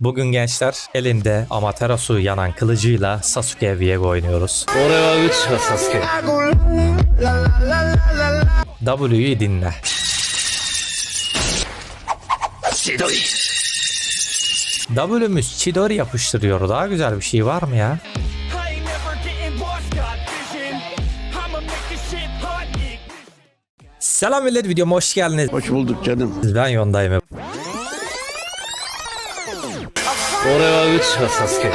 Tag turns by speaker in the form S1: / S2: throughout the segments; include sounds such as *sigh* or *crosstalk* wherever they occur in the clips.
S1: Bugün gençler elinde Amaterasu yanan kılıcıyla Sasuke Viego oynuyoruz.
S2: Oraya üç Sasuke.
S1: W'yu dinle. W'müz Chidori yapıştırıyor. Daha güzel bir şey var mı ya? Selam millet videoma hoş geldiniz.
S3: Hoş bulduk canım.
S1: Ben Yondayım.
S2: 俺は内葉サスケ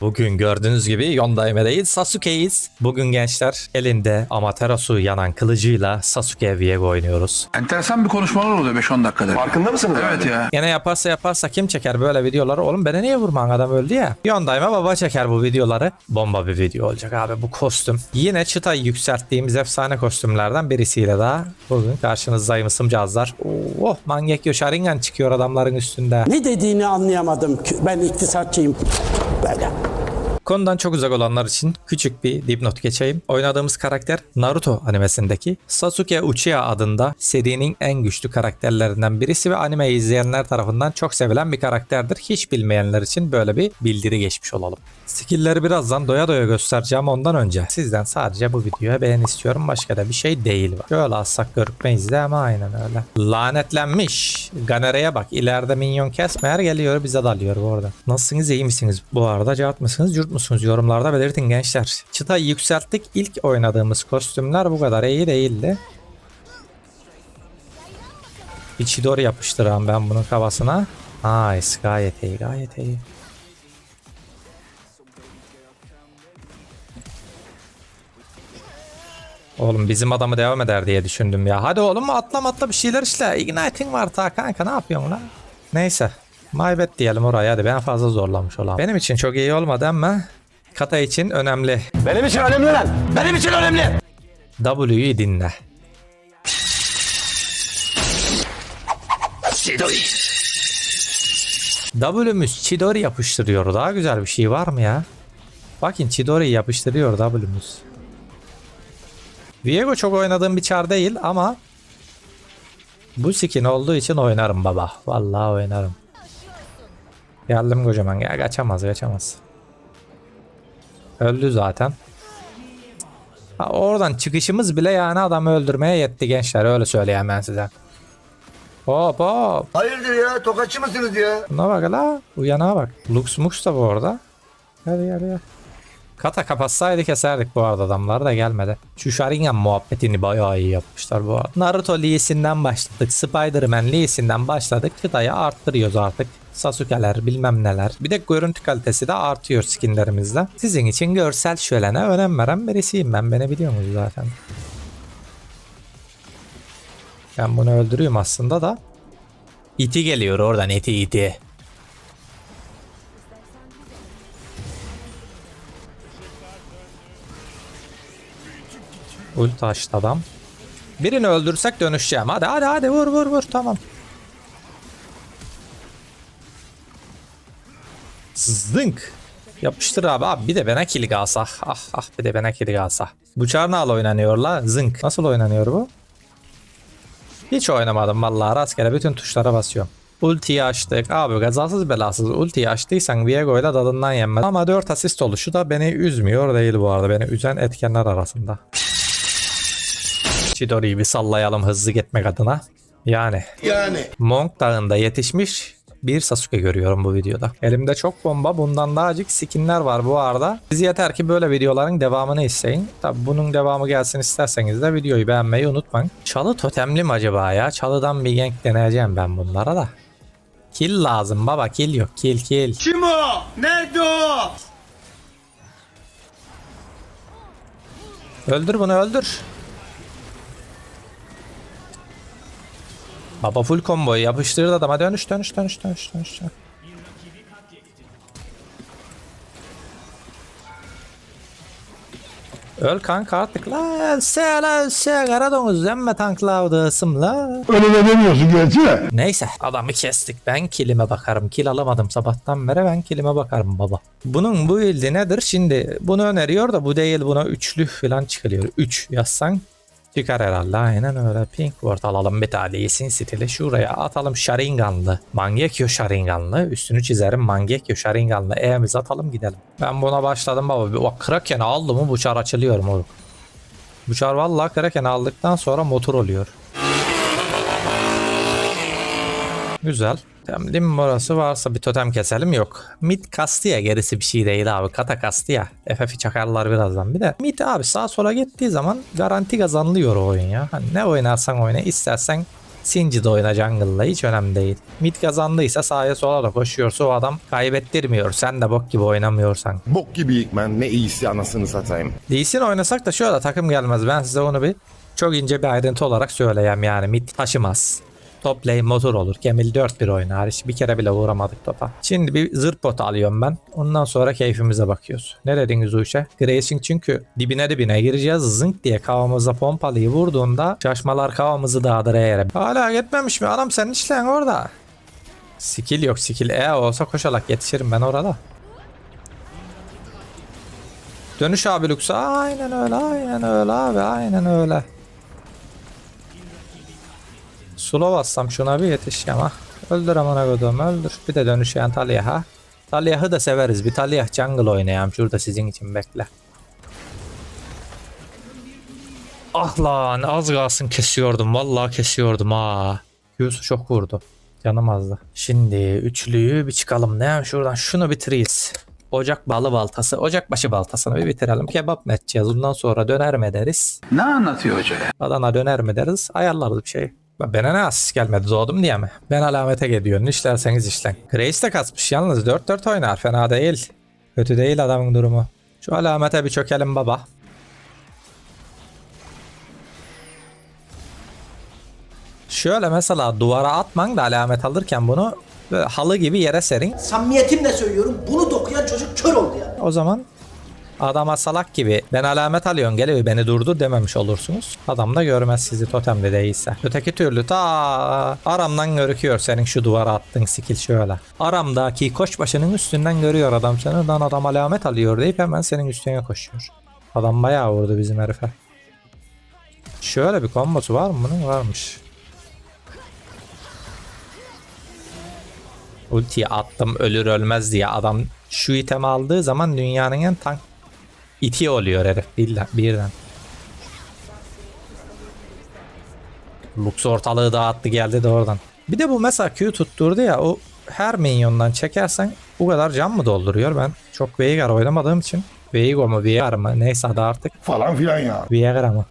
S1: Bugün gördüğünüz gibi Yondayime değil Sasuke'yiz. Bugün gençler elinde Amaterasu yanan kılıcıyla Sasuke Viego oynuyoruz.
S4: Enteresan bir konuşmalar oluyor 5-10 dakikada.
S3: Farkında mısınız?
S4: Evet ya.
S1: Yine yaparsa yaparsa kim çeker böyle videoları? Oğlum beni niye vurman adam öldü ya. Yondayma baba çeker bu videoları. Bomba bir video olacak abi bu kostüm. Yine çıtayı yükselttiğimiz efsane kostümlerden birisiyle daha bugün karşınızdayım ısımcağızlar. Oh Mangekyo Sharingan çıkıyor adamların üstünde.
S5: Ne dediğini anlayamadım. Ben iktisatçıyım. Böyle.
S1: Konudan çok uzak olanlar için küçük bir dipnot geçeyim. Oynadığımız karakter Naruto animesindeki Sasuke Uchiha adında serinin en güçlü karakterlerinden birisi ve animeyi izleyenler tarafından çok sevilen bir karakterdir. Hiç bilmeyenler için böyle bir bildiri geçmiş olalım. Skill'leri birazdan doya doya göstereceğim ondan önce. Sizden sadece bu videoya beğen istiyorum. Başka da bir şey değil. Şöyle alsak görükmeyiz de ama aynen öyle. Lanetlenmiş. Ganere'ye bak. İleride minyon kesmeyer geliyor bize dalıyor bu arada. Nasılsınız iyi misiniz? Bu arada cevap mısınız yurt musunuz? Yorumlarda belirtin gençler. Çıtayı yükselttik. İlk oynadığımız kostümler bu kadar iyi değildi. Bir Chidori yapıştıran ben bunun kafasına. Nice gayet iyi gayet iyi. Oğlum bizim adamı devam eder diye düşündüm ya. Hadi oğlum atla atla bir şeyler işte. Igniting var ta kanka ne yapıyorsun lan? Neyse. Maybet diyelim oraya hadi ben fazla zorlamış olam. Benim için çok iyi olmadı ama kata için önemli.
S3: Benim için önemli lan. Benim için önemli.
S1: W'yu dinle.
S2: 千鳥
S1: W'müz Chidori yapıştırıyor. Daha güzel bir şey var mı ya? Bakın Chidori'yi yapıştırıyor W'müz. Viego çok oynadığım bir çar değil ama bu skin olduğu için oynarım baba. Vallahi oynarım. Geldim kocaman ya kaçamaz kaçamaz. Öldü zaten. Ha, oradan çıkışımız bile yani adamı öldürmeye yetti gençler öyle söyleyeyim ben size. Hop hop.
S3: Hayırdır ya? Tokatçı mısınız ya?
S1: Buna bak la. Uyanağa bak. Lux Mux da bu arada. Hadi hadi hadi. Kata kapatsaydı keserdik bu arada adamlar da gelmedi. Şu Sharingan muhabbetini bayağı iyi yapmışlar bu arada. Naruto Lee'sinden başladık. Spider-Man Lee'sinden başladık. Çıtayı arttırıyoruz artık. Sasuke'ler bilmem neler. Bir de görüntü kalitesi de artıyor skinlerimizle. Sizin için görsel şölene önem veren birisiyim ben. Beni biliyorsunuz zaten. Ben bunu öldürüyorum aslında da. İti geliyor oradan iti iti. Ulti açtı adam. Birini öldürsek dönüşeceğim. Hadi hadi hadi vur vur vur tamam. Zınk. Yapıştır abi abi bir de bana kill alsa. Ah ah bir de bana kill alsa. Bu çar nasıl oynanıyor la? Zınk. Nasıl oynanıyor bu? Hiç oynamadım vallahi rastgele bütün tuşlara basıyorum. Ultiyi açtık. Abi gazasız belasız ultiyi açtıysan Viego ile tadından yenmez. Ama 4 asist oluşu da beni üzmüyor değil bu arada. Beni üzen etkenler arasında. Chidori'yi bir sallayalım hızlı gitmek adına. Yani
S3: Yani.
S1: Monk Dağı'nda yetişmiş bir Sasuke görüyorum bu videoda. Elimde çok bomba bundan daha acık skinler var bu arada. Siz yeter ki böyle videoların devamını isteyin. Tabi bunun devamı gelsin isterseniz de videoyu beğenmeyi unutmayın. Çalı totemli mi acaba ya? Çalıdan bir gank deneyeceğim ben bunlara da. Kill lazım baba kill yok kill kill.
S6: Kim o? Nerede o?
S1: Öldür bunu öldür. Baba full comboyu yapıştırdı adama dönüş dönüş dönüş dönüş dönüş. dönüş. Öl kanka artık la ölse la ölse kara domuz emme tanklavdı ısımla.
S3: Öyle de demiyorsun gerçi de.
S1: Neyse adamı kestik ben kilime bakarım kil alamadım sabahtan beri ben kilime bakarım baba. Bunun bu ildi nedir şimdi bunu öneriyor da bu değil buna üçlü falan çıkılıyor. 3 yazsan Çıkar herhalde aynen öyle. Pink Ward alalım bir tane iyisin stili. Şuraya atalım Sharinganlı. Mangekyo Sharinganlı. Üstünü çizerim Mangekyo Sharinganlı. E'mizi atalım gidelim. Ben buna başladım baba. Bir- Bak Kraken aldı mı bu çar açılıyor moruk. Bu çar valla Kraken aldıktan sonra motor oluyor. Güzel. Temlim burası varsa bir totem keselim yok. Mid kastı ya gerisi bir şey değil abi. Kata kastı ya. FF'i çakarlar birazdan. Bir de mid abi sağa sola gittiği zaman garanti kazanılıyor o oyun ya. Hani ne oynarsan oyna istersen Singed oyna jungle'la hiç önemli değil. Mid kazandıysa sağa sola da koşuyorsa o adam kaybettirmiyor. Sen de bok gibi oynamıyorsan.
S7: Bok gibiyik ben ne iyisi anasını satayım.
S1: Lee Sin oynasak da şöyle takım gelmez. Ben size onu bir çok ince bir ayrıntı olarak söyleyeyim yani. Mid taşımaz. Top lane motor olur. Gemil 4-1 oynar. Hiç bir kere bile vuramadık topa. Şimdi bir zırt bot alıyorum ben. Ondan sonra keyfimize bakıyoruz. Ne dediniz o işe? Gracing çünkü dibine dibine gireceğiz. Zınk diye kavamıza pompalıyı vurduğunda şaşmalar kavamızı dağdır eğer. Hala gitmemiş mi? Adam senin işleyen orada. Skill yok skill. E olsa koşarak yetişirim ben orada. Dönüş abi Lux'a. Aynen öyle, aynen öyle abi, aynen öyle. Slow bassam şuna bir yetiş ama. Öldür amına kodum öldür. Bir de dönüşeyen Taliyah'a. Taliyah'ı da severiz. Bir Taliyah jungle oynayalım şurada sizin için bekle. Ah lan az kalsın kesiyordum. Vallahi kesiyordum ha. Yusuf çok vurdu. Canım azdı. Şimdi üçlüyü bir çıkalım. Ne yani şuradan şunu bitiririz. Ocak balı baltası, ocakbaşı baltasını bir bitirelim. Kebap mı edeceğiz? Ondan sonra döner mi ederiz?
S4: Ne anlatıyor hoca ya?
S1: Adana döner mi deriz? Ayarlarız bir şey. Bana ne asist gelmedi doğdum diye mi? Ben alamete gidiyorum. İşlerseniz işlen. Grace de kasmış yalnız 4-4 oynar. Fena değil. Kötü değil adamın durumu. Şu alamete bir çökelim baba. Şöyle mesela duvara atman da alamet alırken bunu halı gibi yere serin.
S5: Samimiyetimle söylüyorum bunu dokuyan çocuk kör oldu ya.
S1: O zaman adama salak gibi ben alamet alıyorum gel beni durdur dememiş olursunuz. Adam da görmez sizi totemde değilse. Öteki türlü ta aramdan görüküyor senin şu duvara attığın skill şöyle. Aramdaki koçbaşının üstünden görüyor adam seni. Lan adam alamet alıyor deyip hemen senin üstüne koşuyor. Adam bayağı vurdu bizim herife. Şöyle bir kombosu var mı bunun? Varmış. Ultiyi attım ölür ölmez diye adam şu itemi aldığı zaman dünyanın en tank iti oluyor herif birden. birden. Lux ortalığı dağıttı geldi de oradan. Bir de bu mesela Q tutturdu ya o her minyondan çekersen bu kadar can mı dolduruyor? Ben çok Veigar oynamadığım için Veigar mı Veigar mı neyse adı artık
S3: Falan filan ya.
S1: Veigar mı?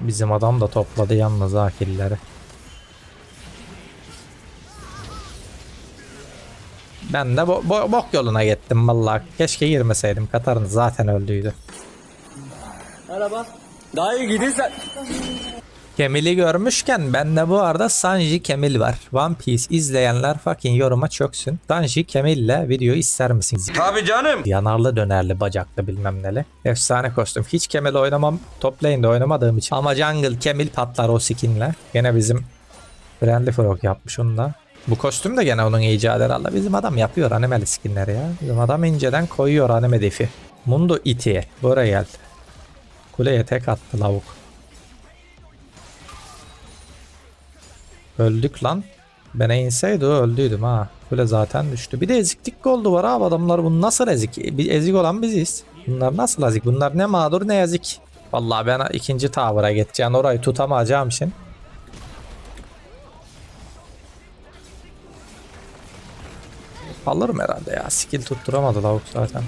S1: Bizim adam da topladı yalnız ha Ben de bo- bo- bok yoluna gittim vallahi. Keşke girmeseydim. Katar'ın zaten öldüydü.
S5: Merhaba. Daha iyi gidersen.
S1: Kemil'i görmüşken bende bu arada Sanji Kemil var. One Piece izleyenler fucking yoruma çöksün. Sanji Kemil'le video ister misiniz?
S3: Tabii canım.
S1: Yanarlı dönerli bacaklı bilmem neli. Efsane kostüm. Hiç Kemil oynamam. Top lane'de oynamadığım için. Ama jungle Kemil patlar o skinle. Gene bizim Friendly Frog yapmış onu da. Bu kostüm de gene onun icadı herhalde. Bizim adam yapıyor animeli skinleri ya. Bizim adam inceden koyuyor anime defi. Mundo iti. Buraya geldi. Kuleye tek attı lavuk. Öldük lan. Ben inseydi öldüydüm ha. Kule zaten düştü. Bir de eziklik oldu var abi adamlar. Bu nasıl ezik? Ezik olan biziz. Bunlar nasıl ezik? Bunlar ne mağdur ne ezik. Vallahi ben ikinci tower'a geçeceğim. Orayı tutamayacağım için. Alırım herhalde ya. Skill tutturamadı lavuk zaten.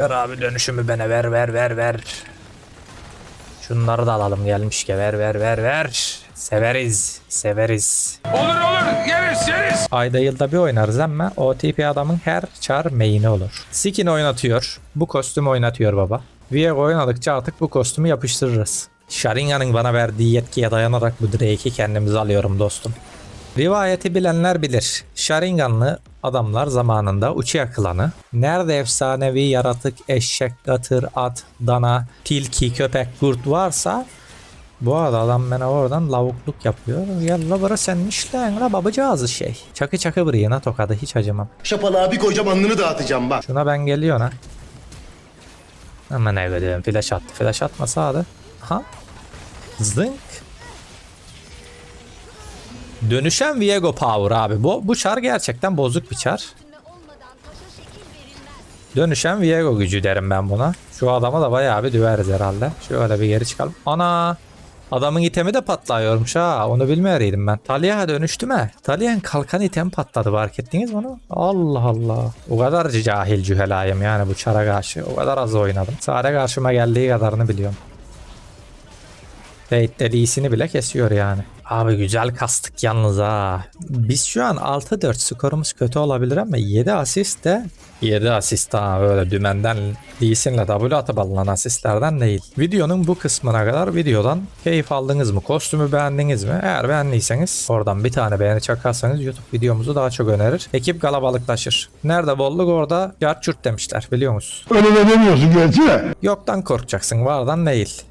S1: Ver abi dönüşümü bana ver ver ver ver. Şunları da alalım gelmiş ki ver ver ver ver. Severiz severiz.
S4: Olur olur yeriz yeriz.
S1: Ayda yılda bir oynarız ama OTP adamın her çar main'i olur. Skin oynatıyor. Bu kostüm oynatıyor baba. Viego oynadıkça artık bu kostümü yapıştırırız. Sharingan'ın bana verdiği yetkiye dayanarak bu Drake'i kendimize alıyorum dostum. Rivayeti bilenler bilir. Sharinganlı adamlar zamanında Uchiha klanı. Nerede efsanevi yaratık, eşek, gatır, at, dana, tilki, köpek, kurt varsa Bu arada adam bana oradan lavukluk yapıyor. Ya la bura senmiş lan la babacağızı şey. Çakı çakı bırıyına tokadı hiç acımam.
S3: Şapalığa bir koyacağım alnını dağıtacağım bak.
S1: Şuna ben geliyor ha. Eve diyorum. Flash attı. Flash atmasa da. Ha. Zınk. Dönüşen Viego Power abi. Bu, bu çar gerçekten bozuk bir çar. Dönüşen Viego gücü derim ben buna. Şu adama da bayağı bir döveriz herhalde. Şöyle bir geri çıkalım. Ana! Adamın itemi de patlıyormuş ha. Onu bilmeyeydim ben. Talia dönüştü mü? Talia'nın kalkan item patladı fark ettiniz mi onu? Allah Allah. O kadar cahil cühelayım yani bu çara karşı. O kadar az oynadım. Sade karşıma geldiği kadarını biliyorum. Fate iyisini bile kesiyor yani. Abi güzel kastık yalnız ha. Biz şu an 6-4 skorumuz kötü olabilir ama 7 asist de 7 asist ha böyle dümenden Lee'sinle W atıp alınan asistlerden değil. Videonun bu kısmına kadar videodan keyif aldınız mı? Kostümü beğendiniz mi? Eğer beğendiyseniz oradan bir tane beğeni çakarsanız YouTube videomuzu daha çok önerir. Ekip kalabalıklaşır. Nerede bolluk orada yart demişler biliyor musunuz?
S3: Öyle de demiyorsun gerçi.
S1: Yoktan korkacaksın vardan değil.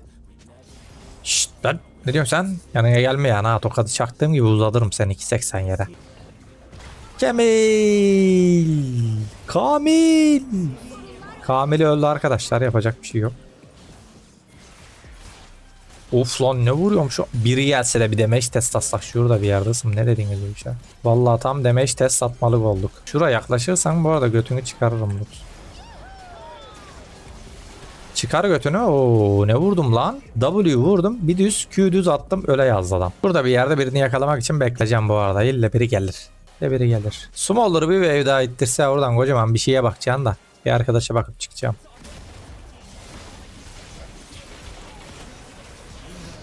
S1: Şşt lan ne diyorsun sen? Yanına gelme yani ha tokadı çaktığım gibi uzatırım seni 2.80 yere. Kamil. Kamil. Kamil öldü arkadaşlar yapacak bir şey yok. Of lan ne vuruyorum şu biri gelse de bir damage test atsak şurada bir yerdesin ne dediniz o işe Vallahi tam damage test atmalık olduk Şura yaklaşırsan bu arada götünü çıkarırım Lutz Çıkar götünü. Oo ne vurdum lan? W vurdum. Bir düz Q düz attım. Öyle yazdı adam. Burada bir yerde birini yakalamak için bekleyeceğim bu arada. İlle biri gelir. İlle biri gelir. Smolder'ı bir wave daha ittirse oradan kocaman bir şeye bakacaksın da. Bir arkadaşa bakıp çıkacağım.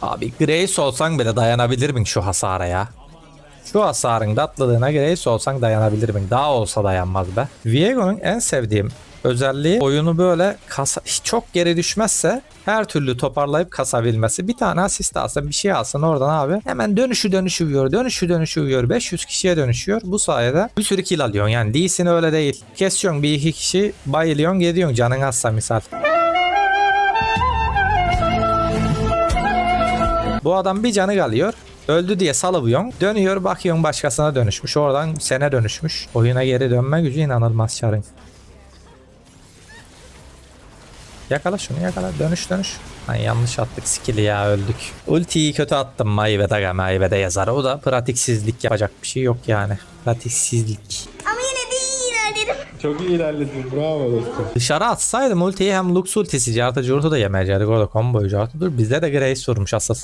S1: Abi Grace olsan bile dayanabilir miyim şu hasara ya? Şu hasarın tatlılığına Grace olsan dayanabilir miyim? Daha olsa dayanmaz be. Viego'nun en sevdiğim özelliği oyunu böyle kasa, çok geri düşmezse her türlü toparlayıp kasabilmesi. Bir tane asist alsa bir şey alsın oradan abi. Hemen dönüşü dönüşü vuruyor. Dönüşü dönüşü vuruyor. 500 kişiye dönüşüyor. Bu sayede bir sürü kill alıyorsun. Yani değilsin öyle değil. Kesiyorsun bir iki kişi bayılıyorsun gidiyorsun canın azsa misal. Bu adam bir canı kalıyor. Öldü diye salıvıyorsun. Dönüyor bakıyorsun başkasına dönüşmüş. Oradan sene dönüşmüş. Oyuna geri dönme gücü inanılmaz çarın. Yakala şunu yakala. Dönüş dönüş. Ay yanlış attık skill'i ya öldük. Ultiyi kötü attım Mayve'de aga Mayve'de yazar. O da pratiksizlik yapacak bir şey yok yani. Pratiksizlik.
S8: Ama yine de iyi ilerledim.
S9: Çok iyi ilerledin. Bravo dostum.
S1: Dışarı atsaydım ultiyi hem Lux ultisi cartı curtu da yemeyecektik orada comboyu cartı. Dur bizde de Grace vurmuş asıl.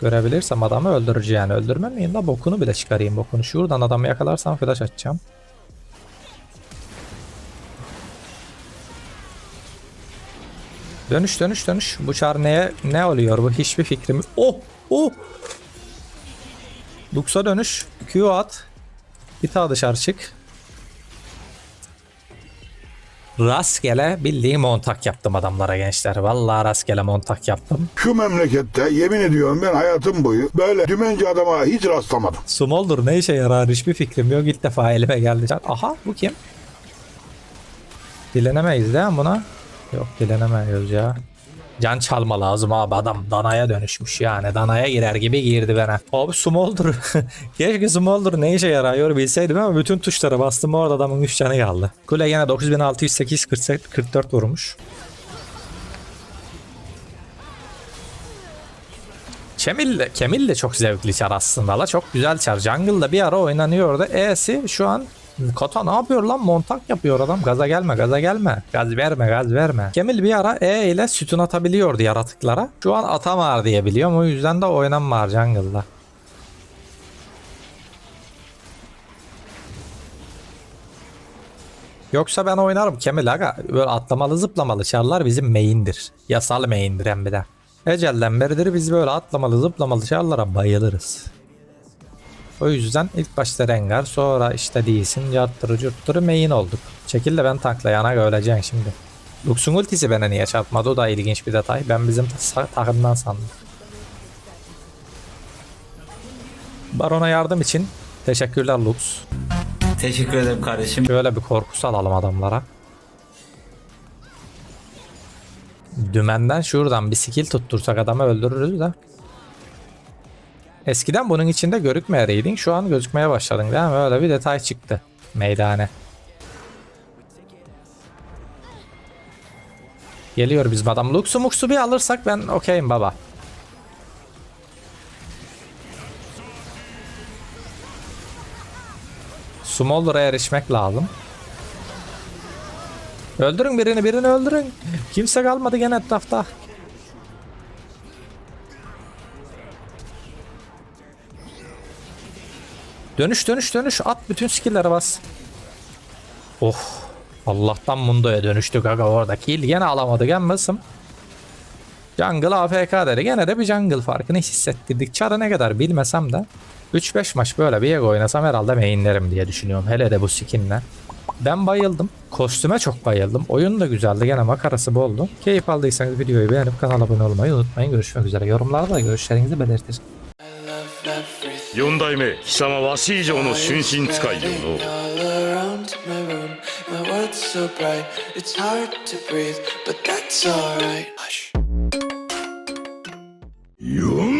S1: Görebilirsem adamı öldürücü yani öldürmem miyim da bokunu bile çıkarayım bokunu. Şuradan adamı yakalarsam flash atacağım. Dönüş dönüş dönüş. Bu çar neye ne oluyor bu hiçbir fikrim. Oh oh. Lux'a dönüş. Q at. Bir daha dışarı çık. Rastgele bildiğim montak yaptım adamlara gençler. Vallahi rastgele montak yaptım.
S10: Şu memlekette yemin ediyorum ben hayatım boyu böyle dümenci adama hiç rastlamadım.
S1: Smolder ne işe yarar hiçbir fikrim yok. İlk defa elime geldi. Aha bu kim? Dilenemeyiz değil mi buna? Yok dilenemeyiz ya. Can çalma lazım abi adam danaya dönüşmüş yani danaya girer gibi girdi bana. Abi Smolder *laughs* keşke Smolder ne işe yarıyor bilseydim ama bütün tuşlara bastım orada adamın 3 canı kaldı. Kule yine 9608 48, 44 vurmuş. Kemil de, Kemil de çok zevkli çar aslında la çok güzel çar. Jungle'da bir ara oynanıyordu. E'si şu an Kata ne yapıyor lan? Montak yapıyor adam. Gaza gelme, gaza gelme. Gaz verme, gaz verme. Kemil bir ara E ile sütun atabiliyordu yaratıklara. Şu an atamar diye biliyorum. O yüzden de oynanmar jungle'da. Yoksa ben oynarım Kemil aga. Böyle atlamalı zıplamalı çarlar bizim main'dir. Yasal main'dir hem bir de. Ecelden beridir biz böyle atlamalı zıplamalı çarlara bayılırız. O yüzden ilk başta Rengar sonra işte değilsin carttırı curttırı main olduk. Çekil de ben tanklayana öleceksin şimdi. Lux'un ultisi bana niye çarpmadı o da ilginç bir detay. Ben bizim ta- takımdan sandım. Baron'a yardım için teşekkürler Lux.
S11: Teşekkür ederim kardeşim.
S1: Şöyle bir korku salalım adamlara. Dümenden şuradan bir skill tuttursak adamı öldürürüz de. Eskiden bunun içinde görükmeyeydin. Şu an gözükmeye başladın değil mi? Öyle bir detay çıktı. Meydane. Geliyor bizim adam. Luxu muksu bir alırsak ben okeyim baba. Smolder'a erişmek lazım. Öldürün birini birini öldürün. Kimse kalmadı gene etrafta. Dönüş dönüş dönüş at bütün skill'lere bas. Oh Allah'tan Mundo'ya dönüştük aga orada kill gene alamadık emmesim. Jungle AFK dedi. Gene de bir jungle farkını hissettirdik. Çarı ne kadar bilmesem de 3-5 maç böyle bir Yego oynasam herhalde mainlerim diye düşünüyorum. Hele de bu skinle. Ben bayıldım. Kostüme çok bayıldım. Oyun da güzeldi. Gene makarası boldu. Keyif aldıysanız videoyu beğenip kanala abone olmayı unutmayın. Görüşmek üzere. Yorumlarda da görüşlerinizi belirtin.
S2: 四代目貴様わし以上の春心使いよの。
S6: 四